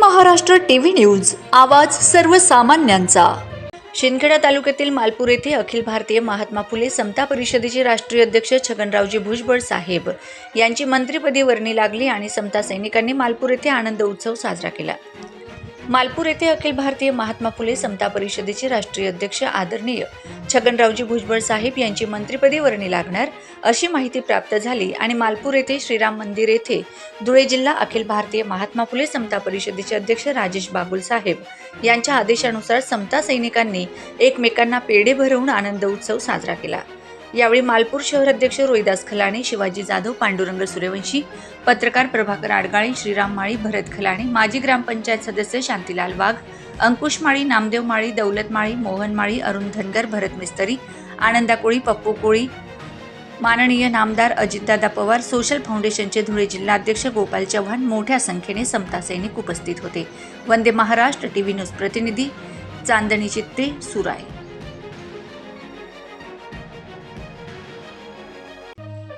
Maharashtra TV news आवाज सर्वसामान्यांचा. शिंदखेडा तालुक्यातील मालपूर येथे अखिल भारतीय महात्मा फुले समता परिषदेचे राष्ट्रीय अध्यक्ष छगनरावजी भुजबळ साहेब यांची मंत्रिपदी वर्णी लागली आणि समता सैनिकांनी मालपूर येथे आनंद उत्सव साजरा केला. मालपूर येथे अखिल भारतीय महात्मा फुले समता परिषदेचे राष्ट्रीय अध्यक्ष आदरणीय छगनरावजी भुजबळ साहेब यांची मंत्रिपदी वर्णी लागणार अशी माहिती प्राप्त झाली आणि मालपूर येथे श्रीराम मंदिर येथे धुळे जिल्हा अखिल भारतीय महात्मा फुले समता परिषदेचे अध्यक्ष राजेश बागुल साहेब यांच्या आदेशानुसार समता सैनिकांनी एकमेकांना पेढे भरवून आनंद उत्सव साजरा केला. यावेळी मालपूर शहर अध्यक्ष रोहिदास खलाणे शिवाजी जाधव पांडुरंग सूर्यवंशी पत्रकार प्रभाकर आडगाळे श्रीराम माळी भरत खलाणे माजी ग्रामपंचायत सदस्य शांतीलाल वाघ अंकुश माळी नामदेव माळी दौलत माळी मोहन माळी अरुण धनगर भरत मिस्तरी आनंदा कोळी पप्पू कोळी माननीय नामदार अजितदादा पवार सोशल फाउंडेशनचे धुळे जिल्हाध्यक्ष गोपाल चव्हाण मोठ्या संख्येने समता सैनिक उपस्थित होते. वंदे महाराष्ट्र टीव्ही न्यूज प्रतिनिधी चांदणी चित्ते सुराय.